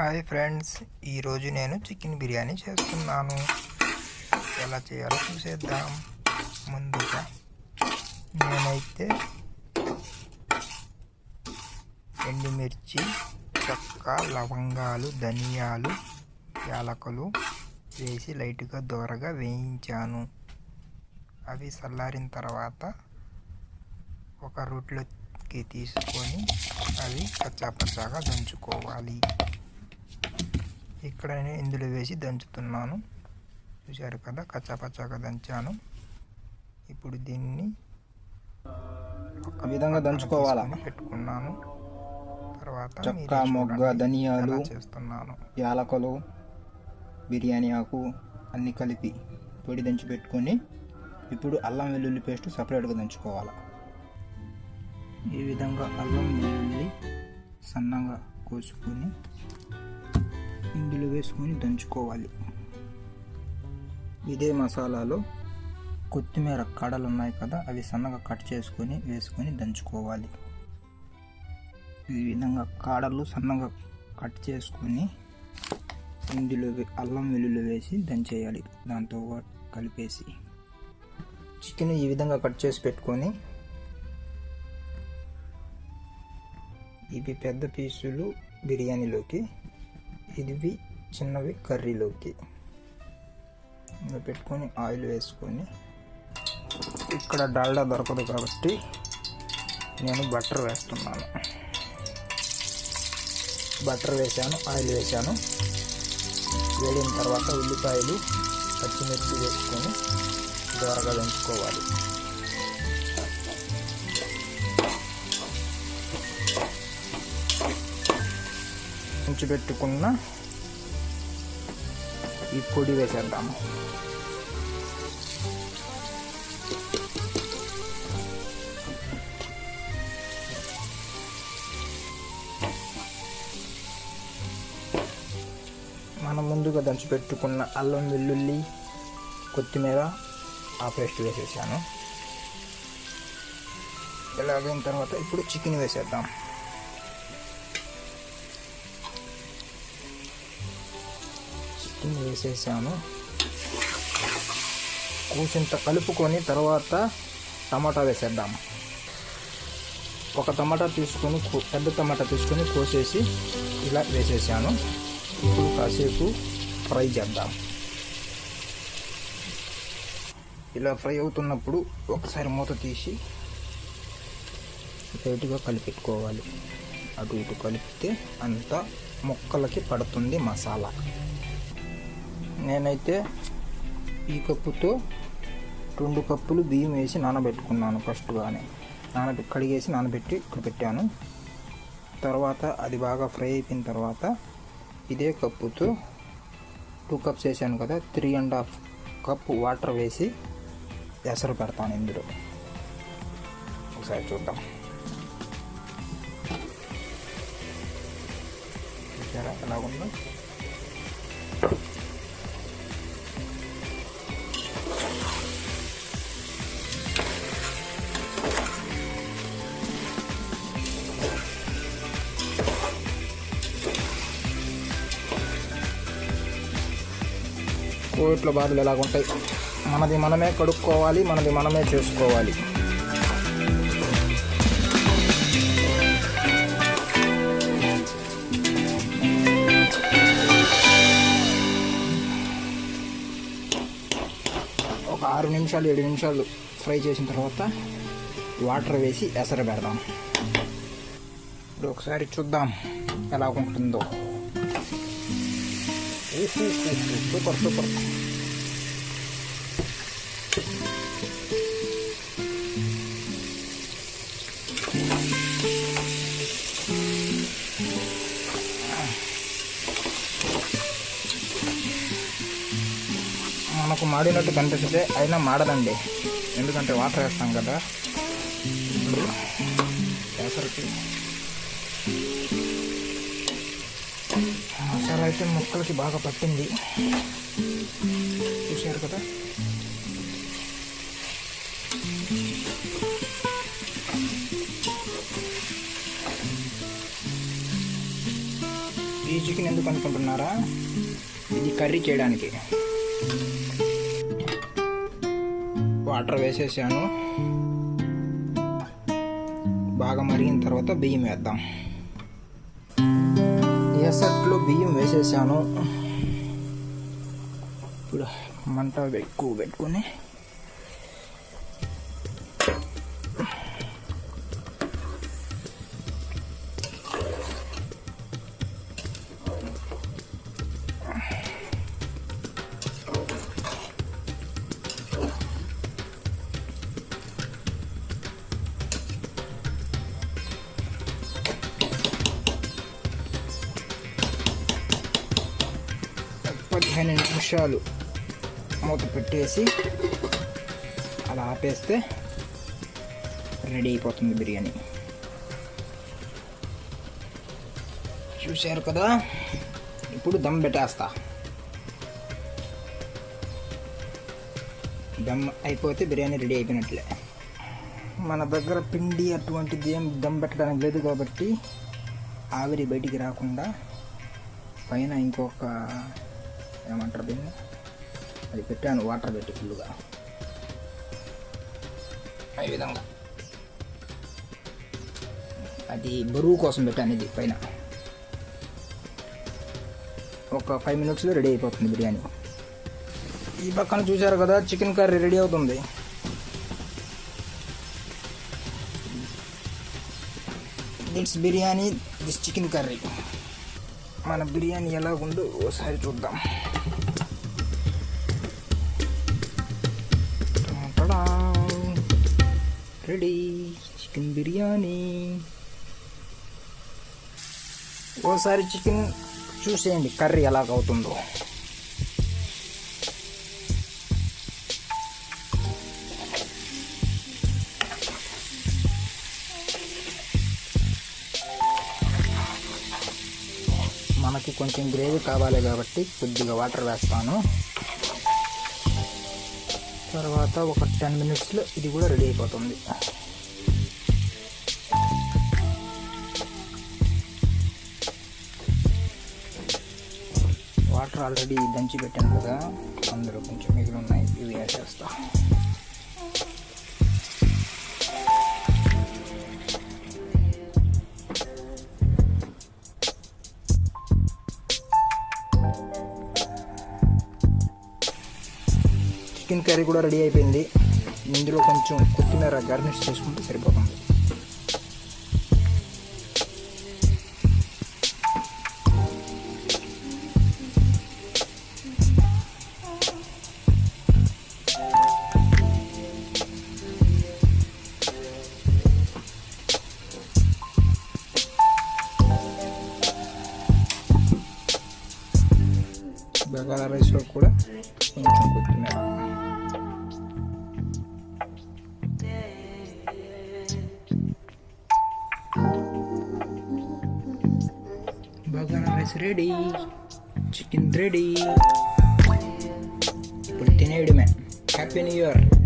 Hi friends ఈరోజు నేను chicken biryani చేస్తున్నాను. ఎలా చేయాలో చూసేద్దాం. ముందుగా నేనైతే ఎండుమిర్చి చక్క లవంగాలు ధనియాలు యాలకులు వేసి లైట్గా దోరగా వేయించాను. అవి చల్లారిన తర్వాత ఒక రొట్లోకి తీసుకొని అవి పచ్చాపచ్చాగా దంచుకోవాలి. ఇక్కడ నేను ఇందులో వేసి దంచుతున్నాను. చూశారు కదా? కచ్చాపచ్చాగా దంచాను. ఇప్పుడు దీన్ని ఆ విధంగా దంచుకోవాలా? పెట్టుకున్నాను. తర్వాత చెక్క, మొగ్గ, ధనియాలు. చేస్తున్నాను. యాలకులు బిర్యానీ ఆకు అన్నీ కలిపి పొడి దంచి పెట్టుకొని ఇప్పుడు అల్లం వెల్లుల్లి పేస్ట్ సపరేట్గా దంచుకోవాలి? ఈ విధంగా అల్లం వెల్లుల్లి సన్నగా కోసుకొని ఇందులో వేసుకొని దంచుకోవాలి. ఇదే మసాలాలో కొత్తిమీర కడలు ఉన్నాయి కదా అవి సన్నగా కట్ చేసుకొని వేసుకొని దంచుకోవాలి. ఈ విధంగా కాడలు సన్నగా కట్ చేసుకొని ఇందులో అల్లం వెల్లుల్లి వేసి దంచేయాలి. దాంతో కలిపేసి. చికెన్ ఈ విధంగా కట్ చేసి పెట్టుకొని ఇవి పెద్ద పీసులు బిర్యానీలోకి ఇవి చిన్నవి కర్రీలోకి. ఇలా పెట్టుకొని ఆయిల్ వేసుకొని ఇక్కడ డాల్డా దొరకదు కాబట్టి నేను బటర్ వేస్తున్నాను. బటర్ వేసాను ఆయిల్ వేసాను. వేడిన తర్వాత ఉల్లిపాయలు పచ్చిమిర్చి వేసుకొని దోరగా ఉంచుకోవాలి పెట్టుకున్న ఈ పొడి వేసేద్దాము మనం ముందుగా దంచిపెట్టుకున్న అల్లం వెల్లుల్లి కొత్తిమీర ఆ పేస్ట్ వేసేసాను. ఇలాగైన తర్వాత ఇప్పుడు చికెన్ వేసేద్దాం. కింద వేసేసాను. కూసింత కలుపుకొని తర్వాత టమాటా వేసేద్దాం. ఒక టమాటా తీసుకొని పెద్ద టమాటా తీసుకొని కోసేసి ఇలా వేసేసాను. ఇప్పుడు కాసేపు ఫ్రై చేద్దాం. ఇలా ఫ్రై అవుతున్నప్పుడు ఒకసారి మూత తీసి లైట్గా కలిపెట్టుకోవాలి. అటు ఇటు కలిపితే అంతా ముక్కలకి పడుతుంది మసాలా. నేనైతే ఈ కప్పుతో రెండు కప్పులు బియ్యం వేసి నానబెట్టుకున్నాను ఫస్ట్గానే. నానబె కడిగేసి నానబెట్టి ఇక్కడ పెట్టాను. తర్వాత అది బాగా ఫ్రై అయిపోయిన తర్వాత ఇదే కప్పుతో టూ కప్స్ వేసాను కదా three and half cup water వేసి ఎసరు పెడతాను ఇందులో. ఒకసారి చూద్దాం. చూసారా? ఎలా ఉందో? కోవిడ్లో బాధలు ఎలాగుంటాయి? మనది మనమే కడుక్కోవాలి మనది మనమే చేసుకోవాలి. ఒక ఆరు నిమిషాలు ఏడు నిమిషాలు ఫ్రై చేసిన తర్వాత వాటర్ వేసి ఎసర పెడదాం. ఇప్పుడు ఒకసారి చూద్దాం ఎలా ఉంటుందో సూపర్ సూపర్ మనకు మాడినట్టు కనిపిస్తే అయినా మాడదండి. ఎందుకంటే వాటర్ వేస్తాం కదా. ఇప్పుడు కేసరికి అయితే ముక్కలకి బాగా పట్టింది. చూశారు కదా? ఈ చికెన్ ఎందుకు అనుకుంటున్నారా? ఇది కర్రీ చేయడానికి. వాటర్ వేసేసాను. బాగా మరిగిన తర్వాత బియ్యం వేద్దాం. ఎసట్లో బియ్యం వేసేసాను. ఇప్పుడు మంట ఎక్కువ పెట్టుకొని పదిహేను నిమిషాలు మూత పెట్టేసి అలా ఆపేస్తే రెడీ అయిపోతుంది బిర్యానీ. చూశారు కదా? ఇప్పుడు దమ్ పెట్టేస్తా. దమ్ అయిపోతే బిర్యానీ రెడీ అయిపోయినట్లే. మన దగ్గర పిండి అటువంటిది ఏం దమ్ పెట్టడానికి లేదు కాబట్టి ఆవిరి బయటికి రాకుండా పైన ఇంకొక ఏమంటారు దీన్ని? అది పెట్టాను వాటర్ పెట్టి ఫుల్గా ఈ విధంగా. అది బరువు కోసం పెట్టాను ఇది పైన. ఒక ఫైవ్ మినిట్స్లో రెడీ అయిపోతుంది బిర్యానీ. ఈ పక్కన చూశారు కదా చికెన్ కర్రీ రెడీ అవుతుంది. That's biryani this chicken curry మన బిర్యానీ ఎలా ఉందో ఒకసారి చూద్దాం. రెడీ. చికెన్ బిర్యానీ. ఓసారి చికెన్ చూసేయండి కర్రీ ఎలాగవుతుందో. కొంచెం గ్రేవీ కావాలి కాబట్టి కొద్దిగా వాటర్ వేస్తాను. తర్వాత ఒక టెన్ మినిట్స్లో ఇది కూడా రెడీ అయిపోతుంది. వాటర్ ఆల్రెడీ దంచి పెట్టాను కదా అందులో కొంచెం మిగిలి ఉన్నాయి ఇవి వేసేస్తాను చికెన్ కర్రీ కూడా రెడీ అయిపోయింది. ఇందులో కొంచెం కొత్తిమీర గార్నిష్ చేసుకుంటే సరిపోతుంది. బగారా రైస్లో కూడా రైస్ రెడీ. Chicken ready. ఇప్పుడు తినేయడమే. Happy new year